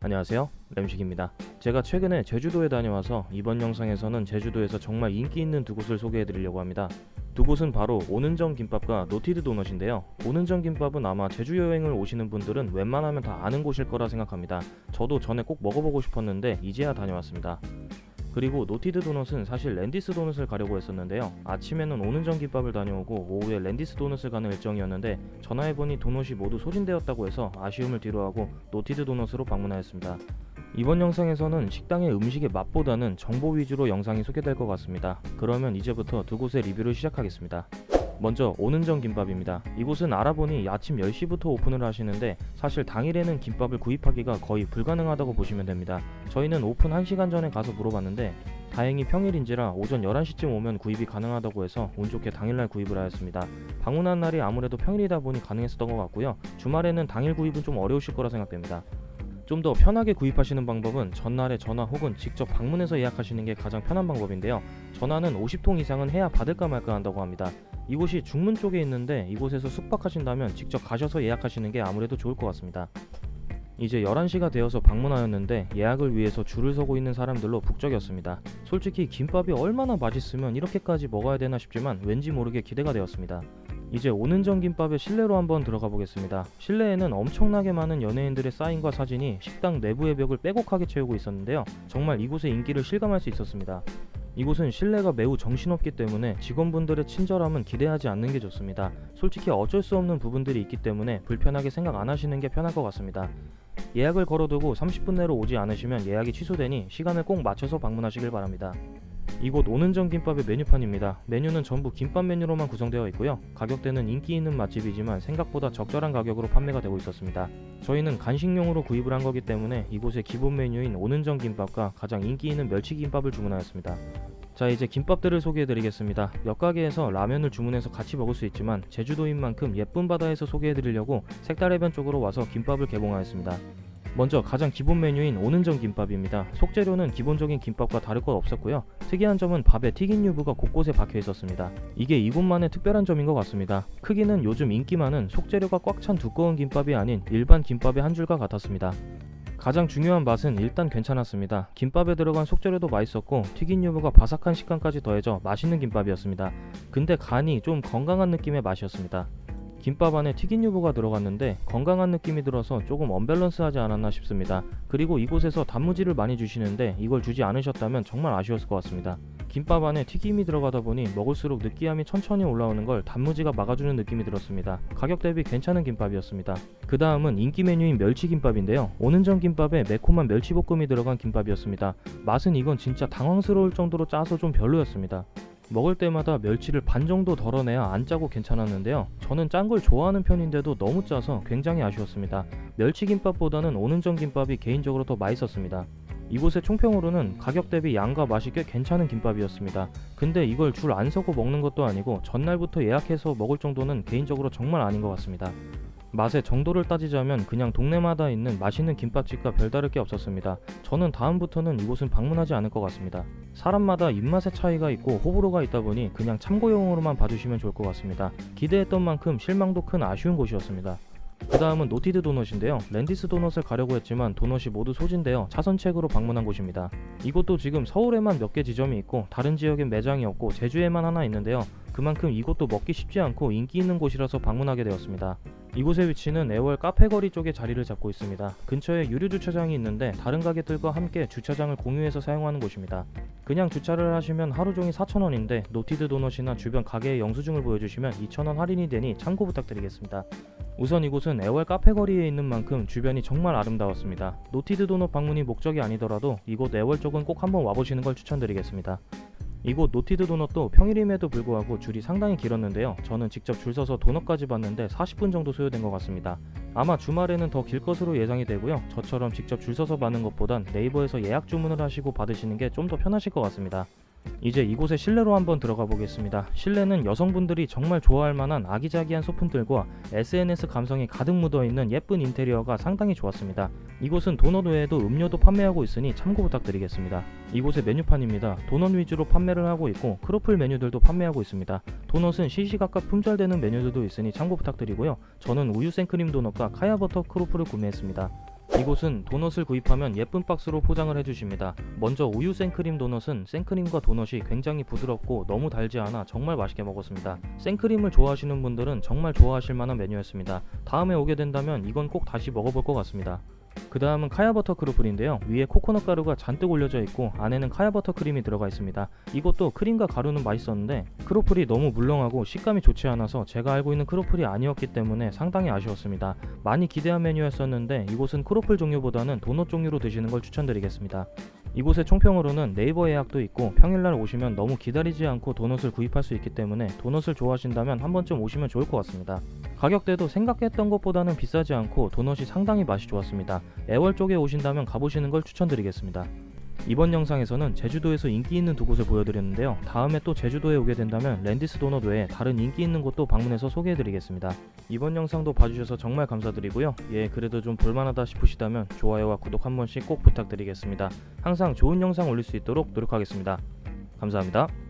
안녕하세요. 램식입니다. 제가 최근에 제주도에 다녀와서 이번 영상에서는 제주도에서 정말 인기 있는 두 곳을 소개해 드리려고 합니다. 두 곳은 바로 오는정 김밥과 노티드 도넛인데요. 오는정 김밥은 아마 제주 여행을 오시는 분들은 웬만하면 다 아는 곳일 거라 생각합니다. 저도 전에 꼭 먹어보고 싶었는데 이제야 다녀왔습니다 그리고 노티드 도넛은 사실 랜디스 도넛을 가려고 했었는데요. 아침에는 오는정 김밥을 다녀오고 오후에 랜디스 도넛을 가는 일정이었는데 전화해보니 도넛이 모두 소진되었다고 해서 아쉬움을 뒤로하고 노티드 도넛으로 방문하였습니다. 이번 영상에서는 식당의 음식의 맛보다는 정보 위주로 영상이 소개될 것 같습니다. 그러면 이제부터 두 곳의 리뷰를 시작하겠습니다. 먼저 오는정 김밥입니다. 이곳은 알아보니 아침 10시부터 오픈을 하시는데 사실 당일에는 김밥을 구입하기가 거의 불가능하다고 보시면 됩니다. 저희는 오픈 1시간 전에 가서 물어봤는데 다행히 평일인지라 오전 11시쯤 오면 구입이 가능하다고 해서 운 좋게 당일날 구입을 하였습니다. 방문한 날이 아무래도 평일이다 보니 가능했었던 것 같고요. 주말에는 당일 구입은 좀 어려우실 거라 생각됩니다. 좀 더 편하게 구입하시는 방법은 전날에 전화 혹은 직접 방문해서 예약하시는 게 가장 편한 방법인데요. 전화는 50통 이상은 해야 받을까 말까 한다고 합니다. 이곳이 중문 쪽에 있는데 이곳에서 숙박하신다면 직접 가셔서 예약하시는 게 아무래도 좋을 것 같습니다. 이제 11시가 되어서 방문하였는데 예약을 위해서 줄을 서고 있는 사람들로 북적였습니다. 솔직히 김밥이 얼마나 맛있으면 이렇게까지 먹어야 되나 싶지만 왠지 모르게 기대가 되었습니다. 이제 오는정 김밥의 실내로 한번 들어가 보겠습니다. 실내에는 엄청나게 많은 연예인들의 사인과 사진이 식당 내부의 벽을 빼곡하게 채우고 있었는데요. 정말 이곳의 인기를 실감할 수 있었습니다. 이곳은 실내가 매우 정신없기 때문에 직원분들의 친절함은 기대하지 않는 게 좋습니다. 솔직히 어쩔 수 없는 부분들이 있기 때문에 불편하게 생각 안 하시는 게 편할 것 같습니다. 예약을 걸어두고 30분 내로 오지 않으시면 예약이 취소되니 시간을 꼭 맞춰서 방문하시길 바랍니다. 이곳 오는정 김밥의 메뉴판입니다. 메뉴는 전부 김밥 메뉴로만 구성되어 있고요. 가격대는 인기 있는 맛집이지만 생각보다 적절한 가격으로 판매가 되고 있었습니다. 저희는 간식용으로 구입을 한 거기 때문에 이곳의 기본 메뉴인 오는정 김밥과 가장 인기 있는 멸치 김밥을 주문하였습니다. 자 이제 김밥들을 소개해 드리겠습니다. 몇 가게에서 라면을 주문해서 같이 먹을 수 있지만 제주도인 만큼 예쁜 바다에서 소개해 드리려고 색달해변 쪽으로 와서 김밥을 개봉하였습니다. 먼저 가장 기본 메뉴인 오는정 김밥입니다. 속재료는 기본적인 김밥과 다를 것 없었고요. 특이한 점은 밥에 튀긴 유부가 곳곳에 박혀 있었습니다. 이게 이곳만의 특별한 점인 것 같습니다. 크기는 요즘 인기 많은 속재료가 꽉 찬 두꺼운 김밥이 아닌 일반 김밥의 한 줄과 같았습니다. 가장 중요한 맛은 일단 괜찮았습니다. 김밥에 들어간 속재료도 맛있었고 튀긴 유부가 바삭한 식감까지 더해져 맛있는 김밥이었습니다. 근데 간이 좀 건강한 느낌의 맛이었습니다. 김밥 안에 튀긴 유부가 들어갔는데 건강한 느낌이 들어서 조금 언밸런스하지 않았나 싶습니다. 그리고 이곳에서 단무지를 많이 주시는데 이걸 주지 않으셨다면 정말 아쉬웠을 것 같습니다. 김밥 안에 튀김이 들어가다 보니 먹을수록 느끼함이 천천히 올라오는 걸 단무지가 막아주는 느낌이 들었습니다. 가격 대비 괜찮은 김밥이었습니다. 그 다음은 인기 메뉴인 멸치김밥인데요. 오는정 김밥에 매콤한 멸치볶음이 들어간 김밥이었습니다. 맛은 이건 진짜 당황스러울 정도로 짜서 좀 별로였습니다. 먹을 때마다 멸치를 반 정도 덜어내야 안 짜고 괜찮았는데요. 저는 짠 걸 좋아하는 편인데도 너무 짜서 굉장히 아쉬웠습니다. 멸치김밥보다는 오는정 김밥이 개인적으로 더 맛있었습니다. 이곳의 총평으로는 가격 대비 양과 맛이 꽤 괜찮은 김밥이었습니다. 근데 이걸 줄 안 서고 먹는 것도 아니고 전날부터 예약해서 먹을 정도는 개인적으로 정말 아닌 것 같습니다. 맛의 정도를 따지자면 그냥 동네마다 있는 맛있는 김밥집과 별다를 게 없었습니다. 저는 다음부터는 이곳은 방문하지 않을 것 같습니다. 사람마다 입맛의 차이가 있고 호불호가 있다 보니 그냥 참고용으로만 봐주시면 좋을 것 같습니다. 기대했던 만큼 실망도 큰 아쉬운 곳이었습니다. 그 다음은 노티드 도넛인데요. 랜디스 도넛을 가려고 했지만 도넛이 모두 소진되어 차선책으로 방문한 곳입니다. 이곳도 지금 서울에만 몇 개 지점이 있고 다른 지역엔 매장이 없고 제주에만 하나 있는데요. 그만큼 이곳도 먹기 쉽지 않고 인기 있는 곳이라서 방문하게 되었습니다. 이곳의 위치는 애월 카페거리 쪽에 자리를 잡고 있습니다. 근처에 유료 주차장이 있는데 다른 가게들과 함께 주차장을 공유해서 사용하는 곳입니다. 그냥 주차를 하시면 하루 종일 4,000원인데 노티드 도넛이나 주변 가게의 영수증을 보여주시면 2,000원 할인이 되니 참고 부탁드리겠습니다. 우선 이곳은 애월 카페거리에 있는 만큼 주변이 정말 아름다웠습니다. 노티드 도넛 방문이 목적이 아니더라도 이곳 애월 쪽은 꼭 한번 와보시는 걸 추천드리겠습니다. 이곳 노티드 도넛도 평일임에도 불구하고 줄이 상당히 길었는데요. 저는 직접 줄 서서 도넛까지 봤는데 40분 정도 소요된 것 같습니다. 아마 주말에는 더 길 것으로 예상이 되고요. 저처럼 직접 줄 서서 받는 것보단 네이버에서 예약 주문을 하시고 받으시는 게 좀 더 편하실 것 같습니다. 이제 이곳의 실내로 한번 들어가 보겠습니다. 실내는 여성분들이 정말 좋아할 만한 아기자기한 소품들과 SNS 감성이 가득 묻어 있는 예쁜 인테리어가 상당히 좋았습니다. 이곳은 도넛 외에도 음료도 판매하고 있으니 참고 부탁드리겠습니다. 이곳의 메뉴판입니다. 도넛 위주로 판매를 하고 있고 크로플 메뉴들도 판매하고 있습니다. 도넛은 시시각각 품절되는 메뉴들도 있으니 참고 부탁드리고요. 저는 우유 생크림 도넛과 카야버터 크로플을 구매했습니다. 이곳은 도넛을 구입하면 예쁜 박스로 포장을 해주십니다. 먼저 우유 생크림 도넛은 생크림과 도넛이 굉장히 부드럽고 너무 달지 않아 정말 맛있게 먹었습니다. 생크림을 좋아하시는 분들은 정말 좋아하실 만한 메뉴였습니다. 다음에 오게 된다면 이건 꼭 다시 먹어볼 것 같습니다. 그 다음은 카야 버터 크루플인데요. 위에 코코넛 가루가 잔뜩 올려져 있고 안에는 카야 버터 크림이 들어가 있습니다. 이것도 크림과 가루는 맛있었는데 크로플이 너무 물렁하고 식감이 좋지 않아서 제가 알고 있는 크로플이 아니었기 때문에 상당히 아쉬웠습니다. 많이 기대한 메뉴였었는데 이곳은 크로플 종류보다는 도넛 종류로 드시는 걸 추천드리겠습니다. 이곳의 총평으로는 네이버 예약도 있고 평일날 오시면 너무 기다리지 않고 도넛을 구입할 수 있기 때문에 도넛을 좋아하신다면 한 번쯤 오시면 좋을 것 같습니다. 가격대도 생각했던 것보다는 비싸지 않고 도넛이 상당히 맛이 좋았습니다. 애월 쪽에 오신다면 가보시는 걸 추천드리겠습니다. 이번 영상에서는 제주도에서 인기 있는 두 곳을 보여드렸는데요. 다음에 또 제주도에 오게 된다면 랜디스 도넛 외에 다른 인기 있는 곳도 방문해서 소개해드리겠습니다. 이번 영상도 봐주셔서 정말 감사드리고요. 예, 그래도 좀 볼만하다 싶으시다면 좋아요와 구독 한 번씩 꼭 부탁드리겠습니다. 항상 좋은 영상 올릴 수 있도록 노력하겠습니다. 감사합니다.